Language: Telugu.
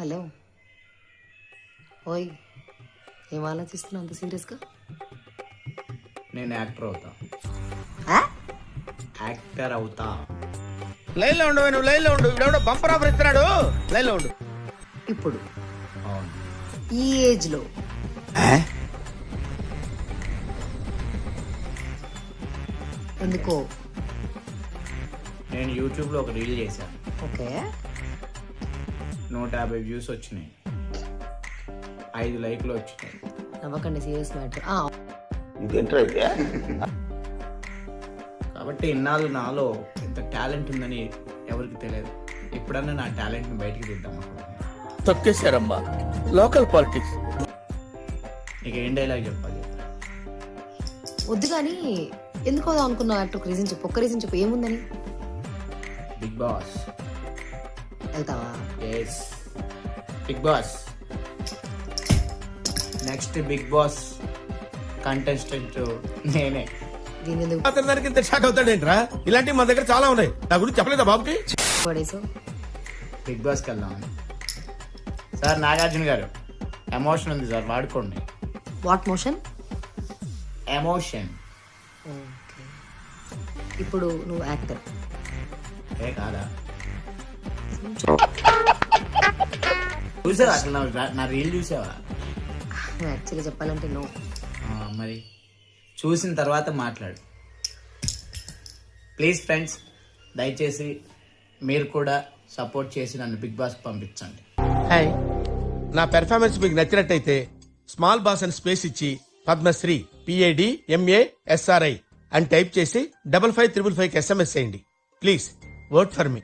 హలో. ఓయ్ ఏం ఆలోచిస్తున్నావు అంత సీరియస్గా? నేను యాక్టర్ అవుతా. ఆ? యాక్టర్ అవుతా. లైన్లో ఉండు నువ్వు లైన్లో ఉండు ఇప్పుడు బంపర్ ఆఫర్ ఇస్తున్నాడు. లైన్లో ఉండు. ఇప్పుడు ఈ ఏజ్లో ఎందుకో? నేను యూట్యూబ్లో ఒక రీల్ చేశాను. ఓకే. నూట యాభై వ్యూస్ వచ్చినాయి. ఐదు లైక్లు వచ్చినాయి. నవ్వకండి సీరియస్ మ్యాటర్. కాబట్టి ఇన్నాళ్ళు నాలో ఎంత టాలెంట్ ఉందని ఎవరికి తెలియదు. ఎప్పుడన్నా నా టాలెంట్ని బయటికి తీద్దాం తొక్కేశారమ్మా. Local politics. నీకు ఏం డైలాగ్ చెప్పాలి? వద్దు కానీ ఎందుకు అవుదాం అనుకున్నావు? అట్టు ఒక రీజన్ చెప్పు ఒక్క రీజన్ చెప్పు ఏముందని? Bigg Boss. వెళ్తావా? Yes Bigg Boss next Bigg Boss contestant నేనే. దీని ఎందుకు అతని దానికి ఇంత షాక్ అవుతాడేంట్రా? ఇలాంటివి మన దగ్గర చాలా ఉన్నాయి. నా గురించి చెప్పలేదా బాబుకి? పడేసావు బిగ్ బాస్కి వెళ్దామని సార్ నాగార్జున గారు ఎమోషన్ ఉంది సార్ వాడుకోండి. వాట్ మోషన్ ఎమోషన్ ఓకే ఇప్పుడు నువ్వు యాక్టర్ ఏ కాదా? చూసావా అసలు నా- నా రీల్ చూసావా? యాక్చువల్గా చెప్పాలంటే నో ఆ, మరి చూసిన తర్వాత మాట్లాడు. ప్లీజ్ ఫ్రెండ్స్ దయచేసి మీరు కూడా సపోర్ట్ చేసి నన్ను బిగ్ బాస్ పంపించండి. హాయ్ నా పెర్ఫార్మెన్స్ మీకు నచ్చినట్టయితే స్మాల్ బాస్ అని స్పేస్ ఇచ్చి Padmashri P A D M A SRI అని టైప్ చేసి double five triple five SMS చేయండి. Please work for me